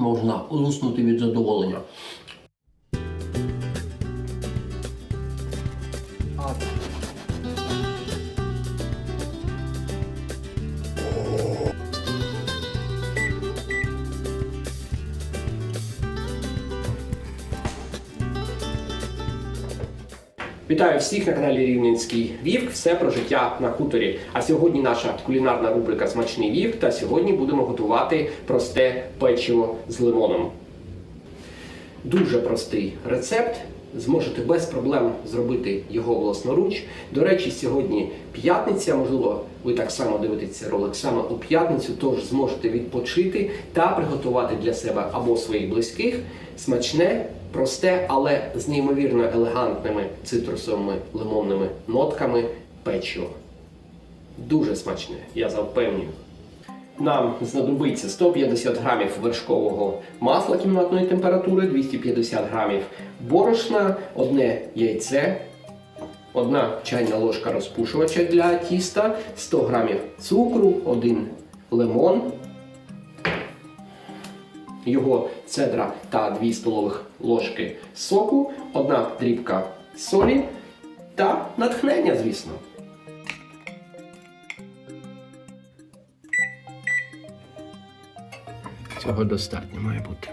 можна луснути від задоволення. Вітаю всіх на каналі Рівненський Вівк. Все про життя на хуторі. А сьогодні наша кулінарна рубрика Смачний вівк. Та сьогодні будемо готувати просте печиво з лимоном. Дуже простий рецепт. Зможете без проблем зробити його власноруч. До речі, сьогодні п'ятниця. Можливо, ви так само дивитесь цей ролик саме у п'ятницю, тож зможете відпочити та приготувати для себе або своїх близьких смачне, просте, але з неймовірно елегантними цитрусовими лимонними нотками печиво. Дуже смачне, я запевнюю. Нам знадобиться 150 грамів вершкового масла кімнатної температури, 250 грамів борошна, одне яйце, одна чайна ложка розпушувача для тіста, 100 грамів цукру, один лимон, його цедра та 2 столових ложки соку, одна дрібка солі та натхнення, звісно. Цього достатньо має бути.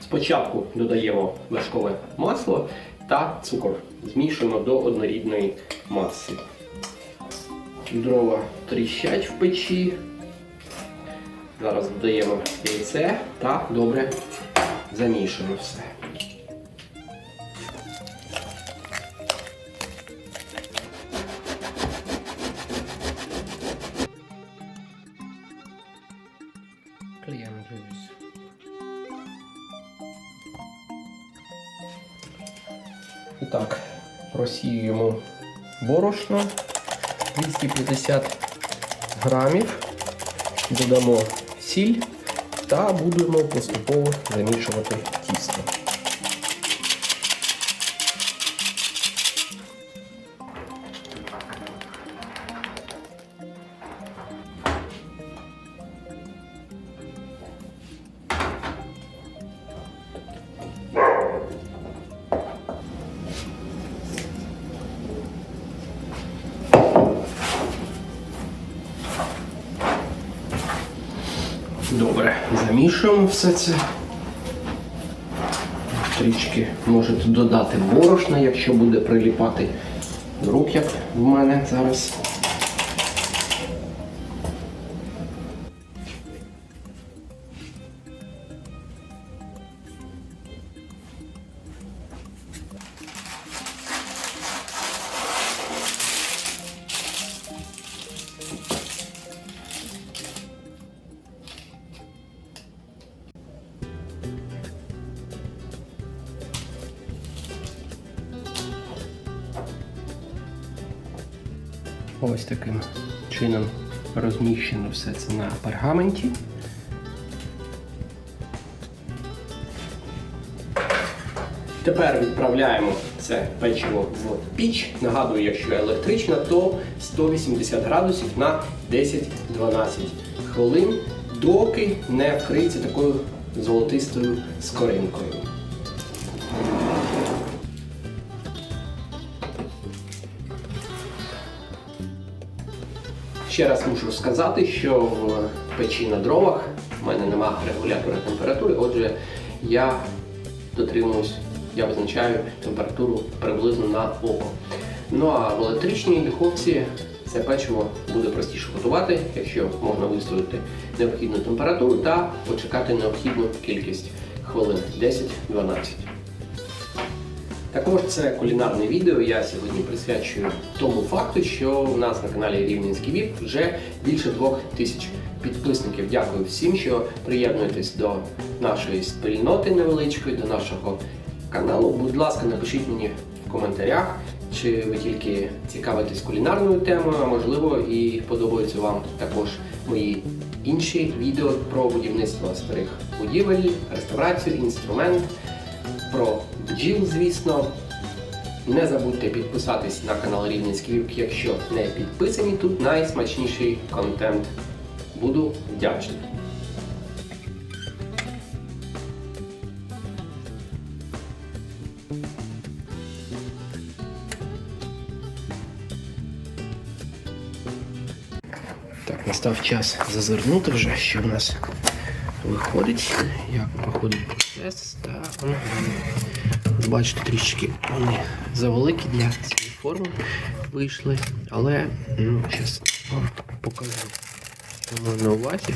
Спочатку додаємо вершкове масло та цукор. Змішуємо до однорідної маси. Дрова тріщать в печі. Зараз додаємо яйце та добре замішуємо все. Клеєм juice. І так, просіюємо борошно 250 грамів, додамо сіль та будемо поступово замішувати тісто. Добре, замішуємо все це. Трішки можете додати борошна, якщо буде приліпати до рук, як в мене зараз. Ось таким чином розміщено все це на пергаменті. Тепер відправляємо це печиво в піч. Нагадую, якщо електрична, то 180 градусів на 10-12 хвилин, доки не вкриється такою золотистою скоринкою. Ще раз мушу сказати, що в печі на дровах в мене немає регулятора температури, отже, я дотримуюсь, я визначаю температуру приблизно на око. Ну а в електричній духовці це печиво буде простіше готувати, якщо можна виставити необхідну температуру та почекати необхідну кількість хвилин 10-12. Також це кулінарне відео. Я сьогодні присвячую тому факту, що у нас на каналі Рівненський Віп вже більше двох тисяч підписників. Дякую всім, що приєднуєтесь до нашої спільноти невеличкої, до нашого каналу. Будь ласка, напишіть мені в коментарях, чи ви тільки цікавитесь кулінарною темою, а можливо і подобаються вам також мої інші відео про будівництво старих будівель, реставрацію, інструмент, про бджіл, звісно. Не забудьте підписатись на канал Рівненський Вівк, якщо не підписані. Тут найсмачніший контент. Буду вдячний. Так, настав час зазирнути вже, що в нас виходить, як проходить Бачите, трішки вони завеликі для цієї форми вийшли, але ну, зараз вам покажу. На увазі.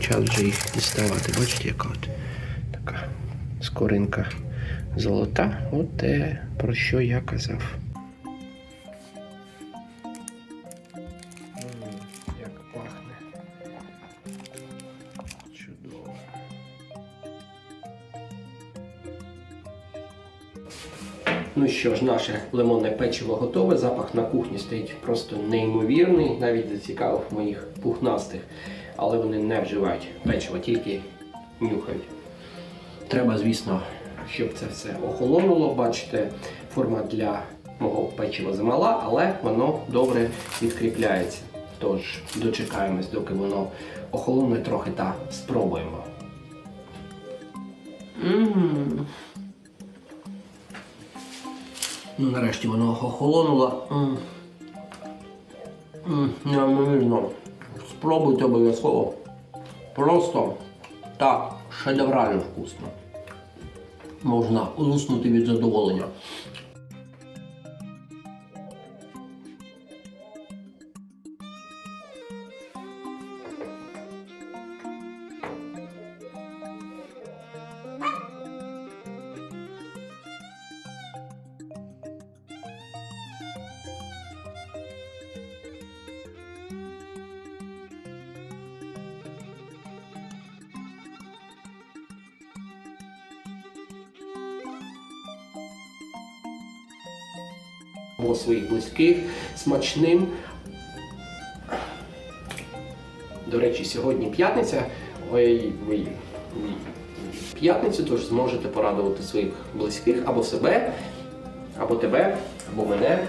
Час вже їх діставати. Бачите, яка от така скоринка золота. От те, про що я казав. Ну що ж, наше лимонне печиво готове. Запах на кухні стоїть просто неймовірний, навіть зацікавив моїх пухнастих. Але вони не вживають печиво, тільки нюхають. Треба, звісно, щоб це все охолонуло. Бачите, форма для мого печива замала, але воно добре відкріпляється. Тож дочекаємось, доки воно охолоне трохи та спробуємо. М. Ну, нарешті воно охолонуло. Неймовірно. Спробуйте обов'язково. Просто так шедеврально вкусно. Можна луснути від задоволення. Або своїх близьких смачним. До речі, сьогодні п'ятниця. Ой, ой, ой. П'ятницю, тож зможете порадувати своїх близьких або себе, або тебе, або мене